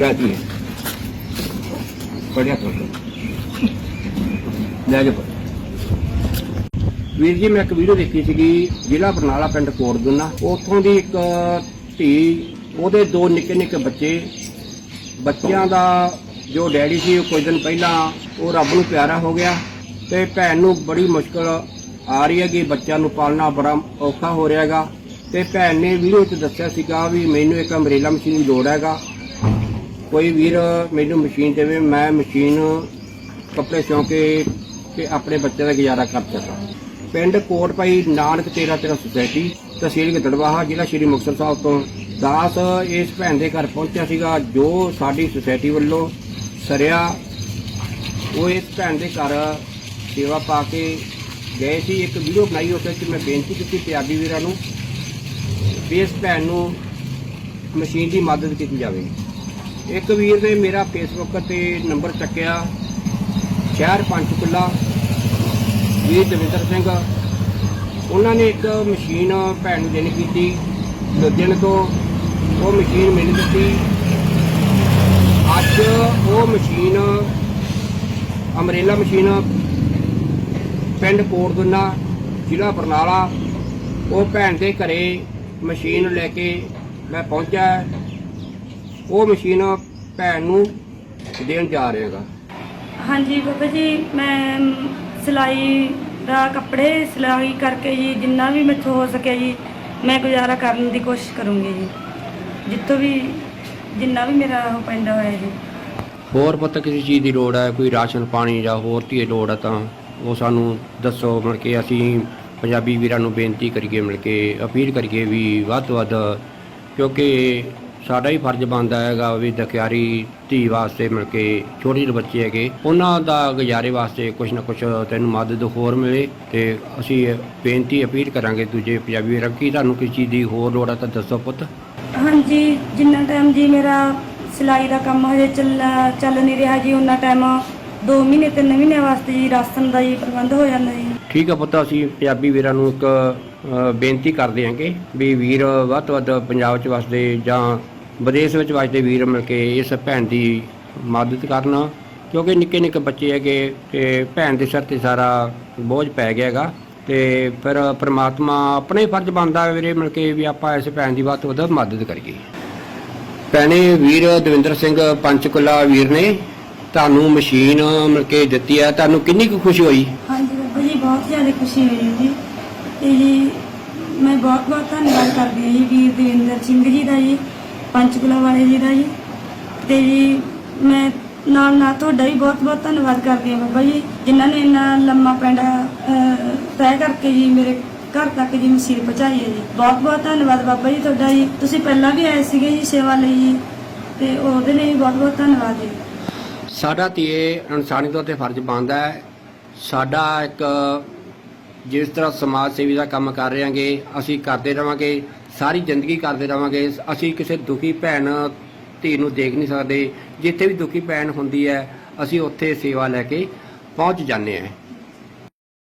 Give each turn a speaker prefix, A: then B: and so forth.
A: Пятый. Понятно же. ਲੈ ਜਾ ਵੀਰ ਜੀ ਮੈਂ ਇੱਕ ਵੀਡੀਓ ਦੇਖੀ ਸੀਗੀ ਜ਼ਿਲ੍ਹਾ ਬਰਨਾਲਾ ਪਿੰਡ ਕੋਟਦੁਨਾ ਉੱਥੋਂ ਦੀ ਇੱਕ ਧੀ ਉਹਦੇ ਦੋ ਨਿੱਕੇ ਨਿੱਕੇ ਬੱਚੇ ਬੱਚਿਆਂ ਦਾ ਜੋ ਡੈਡੀ ਸੀ ਉਹ ਕੁਝ ਦਿਨ ਪਹਿਲਾਂ ਉਹ ਰੱਬ ਨੂੰ ਪਿਆਰਾ ਹੋ ਗਿਆ ਤੇ ਭੈਣ ਨੂੰ ਬੜੀ ਮੁਸ਼ਕਲ ਆ ਰਹੀ ਹੈ ਕਿ ਬੱਚਿਆਂ ਨੂੰ ਪਾਲਣਾ ਬੜਾ ਔਖਾ ਹੋ ਰਿਹਾ ਹੈਗਾ ਤੇ ਭੈਣ ਨੇ ਵੀਡੀਓ 'ਚ ਦੱਸਿਆ ਸੀਗਾ ਵੀ ਮੈਨੂੰ ਇੱਕ ਅੰਬ੍ਰੇਲਾ ਮਸ਼ੀਨ ਦੀ ਲੋੜ ਹੈਗਾ ਕੋਈ ਵੀਰ, ਮੈਨੂੰ ਮਸ਼ੀਨ ਦੇਵੇ, ਮੈਂ ਮਸ਼ੀਨ ਕੱਪੜੇ ਸਿਉਂ ਕੇ ਤੇ ਆਪਣੇ ਬੱਚੇ ਦਾ ਗੁਜ਼ਾਰਾ ਕਰ ਸਕਾਂ। ਪਿੰਡ ਕੋਟ ਭਾਈ ਨਾਨਕ ਤੇਰਾ ਤੇਰਾ ਸੁਸਾਇਟੀ, ਤਹਿਸੀਲ ਗਦੜਵਾਹਾ, ਜ਼ਿਲ੍ਹਾ ਸ਼੍ਰੀ ਮੁਕਤਸਰ ਸਾਹਿਬ ਤੋਂ। ਦਾਸ ਇਸ ਭੈਣ ਦੇ ਘਰ ਪਹੁੰਚਿਆ ਸੀਗਾ, ਜੋ ਸਾਡੀ ਸੁਸਾਇਟੀ ਵੱਲੋਂ ਸਰਿਆ। ਉਹ ਇਸ ਭੈਣ ਦੇ ਘਰ ਸੇਵਾ ਪਾ ਕੇ ਗਏ ਸੀ। ਇੱਕ ਵੀਡੀਓ ਬਣਾਈ, ਉਸ ਵਿੱਚ ਮੈਂ ਬੇਨਤੀ ਕੀਤੀ ਪੰਜਾਬੀ ਵੀਰਾਂ ਨੂੰ ਵੀ ਇਸ ਭੈਣ ਨੂੰ ਮਸ਼ੀਨ ਦੀ ਮਦਦ ਕੀਤੀ ਜਾਵੇ। ਇੱਕ ਵੀਰ ਨੇ ਮੇਰਾ ਫੇਸਬੁੱਕ ਤੇ ਨੰਬਰ ਚੱਕਿਆ। ਸ਼ਹਿਰ ਪੰਚਕੁਲਾ, ਵੀਰ ਦਵਿੰਦਰ ਸਿੰਘ। ਉਹਨਾਂ ਨੇ ਇੱਕ ਮਸ਼ੀਨ ਭੈਣ ਨੂੰ ਦੇਣੀ ਕੀਤੀ। ਲੁਧਿਆਣੇ ਤੋਂ ਉਹ ਮਸ਼ੀਨ ਮੈਨੂੰ ਦਿੱਤੀ। ਅੱਜ ਉਹ ਮਸ਼ੀਨ, ਅਮਰੇਲਾ ਮਸ਼ੀਨ, ਪਿੰਡ ਕੋਟਦੁਨਾ, ਜ਼ਿਲ੍ਹਾ ਬਰਨਾਲਾ, ਉਹ ਭੈਣ ਦੇ ਘਰੇ ਮਸ਼ੀਨ ਲੈ ਕੇ ਮੈਂ ਪਹੁੰਚਿਆ। ਉਹ ਮਸ਼ੀਨ ਭੈਣ ਨੂੰ ਦੇਣ ਜਾ ਰਿਹਾ ਹੈਗਾ
B: ਹਾਂਜੀ ਬਾਬਾ ਜੀ ਮੈਂ ਸਿਲਾਈ ਦਾ ਕੱਪੜੇ ਸਿਲਾਈ ਕਰਕੇ ਜੀ ਜਿੰਨਾ ਵੀ ਮੈਥੋਂ ਹੋ ਸਕਿਆ ਜੀ ਮੈਂ ਗੁਜ਼ਾਰਾ ਕਰਨ ਦੀ ਕੋਸ਼ਿਸ਼ ਕਰੂੰਗੀ ਜੀ। ਜਿੱਥੋਂ ਵੀ ਜਿੰਨਾ ਵੀ ਮੇਰਾ ਉਹ ਪੈਂਦਾ ਹੋਇਆ ਜੀ।
A: ਹੋਰ ਪੁੱਤ ਕਿਸੇ ਚੀਜ਼ ਦੀ ਲੋੜ ਹੈ ਕੋਈ ਰਾਸ਼ਨ ਪਾਣੀ ਜਾਂ ਹੋਰ ਦੀ ਲੋੜ ਹੈ ਤਾਂ ਉਹ ਸਾਨੂੰ ਦੱਸੋ ਮਿਲ ਕੇ ਅਸੀਂ ਪੰਜਾਬੀ ਵੀਰਾਂ ਨੂੰ ਬੇਨਤੀ ਕਰੀਏ ਮਿਲ ਕੇ ਅਪੀਲ ਕਰੀਏ ਵੀ ਵੱਧ ਤੋਂ ਵੱਧ ਕਿਉਂਕਿ ਸਾਡਾ ਹੀ ਫਰਜ਼ ਬਣਦਾ ਹੈਗਾ ਵੀ ਦਕਿਆਰੀ ਧੀ ਵਾਸਤੇ ਮਿਲ ਕੇ ਛੋਟੇ ਜਿਹੇ ਬੱਚੇ ਹੈਗੇ ਉਹਨਾਂ ਦਾ ਗੁਜ਼ਾਰੇ ਵਾਸਤੇ ਕੁਝ ਨਾ ਕੁਝ ਤੈਨੂੰ ਮਦਦ ਹੋਰ ਮਿਲੇ ਤੇ ਅਸੀਂ ਬੇਨਤੀ ਅਪੀਲ ਕਰਾਂਗੇ ਦੂਜੇ ਪੰਜਾਬੀ ਵੀਰਾਂ ਕੀ ਤੁਹਾਨੂੰ ਕਿਸੇ ਚੀਜ਼ ਦੀ ਹੋਰ ਲੋੜ ਹੈ ਤਾਂ ਦੱਸੋ ਪੁੱਤ।
B: ਹਾਂਜੀ ਜਿੰਨਾ ਟਾਈਮ ਜੀ ਮੇਰਾ ਸਿਲਾਈ ਦਾ ਕੰਮ ਹਜੇ ਚੱਲ ਚੱਲ ਨਹੀਂ ਰਿਹਾ ਜੀ ਉਹਨਾਂ ਟਾਈਮ 2 ਮਹੀਨੇ 3 ਮਹੀਨੇ ਵਾਸਤੇ ਜੀ ਰਾਸ਼ਨ ਦਾ ਜੀ ਪ੍ਰਬੰਧ ਹੋ ਜਾਂਦਾ ਜੀ।
A: ਠੀਕ ਆ ਪੁੱਤ ਅਸੀਂ ਪੰਜਾਬੀ ਵੀਰਾਂ ਨੂੰ ਇੱਕ ਬੇਨਤੀ ਕਰਦੇ ਹਾਂਗੇ ਵੀ ਵੀਰ ਵੱਧ ਤੋਂ ਵੱਧ ਪੰਜਾਬ 'ਚ ਵਸਦੇ ਜਾਂ ਵਿਦੇਸ਼ ਵਿੱਚ ਵਸਦੇ ਵੀਰ ਮਿਲ ਕੇ ਇਸ ਭੈਣ ਦੀ ਮਦਦ ਕਰਨ, ਕਿਉਂਕਿ ਨਿੱਕੇ ਨਿੱਕੇ ਬੱਚੇ ਹੈਗੇ ਤੇ ਭੈਣ ਦੇ ਸਿਰ ਤੇ ਸਾਰਾ ਬੋਝ ਪੈ ਗਿਆ ਹੈਗਾ। ਤੇ ਫਿਰ ਪ੍ਰਮਾਤਮਾ ਆਪਣੇ ਫਰਜ਼ ਬਣਦਾ ਵੀਰੇ ਮਿਲ ਕੇ ਵੀ ਆਪਾਂ ਇਸ ਭੈਣ ਦੀ ਵੱਧ ਤੋਂ ਵੱਧ ਮਦਦ ਕਰੀਏ। ਭੈਣੇ ਵੀਰ ਦਵਿੰਦਰ ਸਿੰਘ ਪੰਚਕੁਲਾ ਵੀਰ ਨੇ ਤੁਹਾਨੂੰ ਮਸ਼ੀਨ ਮਿਲ ਕੇ ਦਿੱਤੀ ਹੈ। ਤੁਹਾਨੂੰ ਕਿੰਨੀ ਕੁ ਖੁਸ਼ੀ ਹੋਈ?
B: ਹਾਂਜੀ, ਬਾਬਾ ਜੀ, ਬਹੁਤ ਜ਼ਿਆਦਾ ਖੁਸ਼ੀ ਹੋਈ ਜੀ ਤੇ ਜੀ ਮੈਂ ਬਹੁਤ ਬਹੁਤ ਧੰਨਵਾਦ ਕਰਦੀ ਹਾਂ ਜੀ ਵੀਰ ਦੇਵਿੰਦਰ ਸਿੰਘ ਜੀ ਦਾ ਜੀ ਪੰਚਕੁਲਾ ਵਾਲੇ ਜੀ ਦਾ ਜੀ। ਤੇ ਜੀ ਮੈਂ ਨਾਲ ਨਾਲ ਤੁਹਾਡਾ ਵੀ ਬਹੁਤ ਬਹੁਤ ਧੰਨਵਾਦ ਕਰਦੀ ਹਾਂ ਬਾਬਾ ਜੀ, ਜਿਨ੍ਹਾਂ ਨੇ ਇੰਨਾ ਲੰਮਾ ਪੈਂਡਾ ਤੈਅ ਕਰਕੇ ਜੀ ਮੇਰੇ ਘਰ ਤੱਕ ਜੀ ਮਸੀਰ ਪਹੁੰਚਾਈ ਹੈ ਜੀ। ਬਹੁਤ ਬਹੁਤ ਧੰਨਵਾਦ ਬਾਬਾ ਜੀ ਤੁਹਾਡਾ ਜੀ। ਤੁਸੀਂ ਪਹਿਲਾਂ ਵੀ ਆਏ ਸੀਗੇ ਜੀ ਸੇਵਾ ਲਈ ਜੀ, ਤੇ ਉਹਦੇ ਲਈ ਬਹੁਤ ਬਹੁਤ ਧੰਨਵਾਦ ਜੀ।
A: ਸਾਡਾ ਧੀਏ ਇਹ ਇਨਸਾਨੀ ਤੌਰ ਤੇ ਫਰਜ਼ ਬਣਦਾ ਹੈ। ਸਾਡਾ ਇੱਕ ਜਿਸ ਤਰ੍ਹਾਂ ਸਮਾਜ ਸੇਵੀ ਦਾ ਕੰਮ ਕਰ ਰਹੇ ਹਾਂਗੇ ਅਸੀਂ ਕਰਦੇ ਰਵਾਂਗੇ, ਸਾਰੀ ਜ਼ਿੰਦਗੀ ਕਰਦੇ ਰਵਾਂਗੇ, ਅਸੀਂ ਕਿਸੇ ਦੁਖੀ ਭੈਣ, ਧੀ ਨੂੰ ਦੇਖ ਨਹੀਂ ਸਕਦੇ, ਜਿੱਥੇ ਵੀ ਦੁਖੀ ਭੈਣ ਹੁੰਦੀ ਹੈ, ਅਸੀਂ ਉੱਥੇ ਸੇਵਾ ਲੈ ਕੇ ਪਹੁੰਚ ਜਾਂਦੇ ਹਾਂ।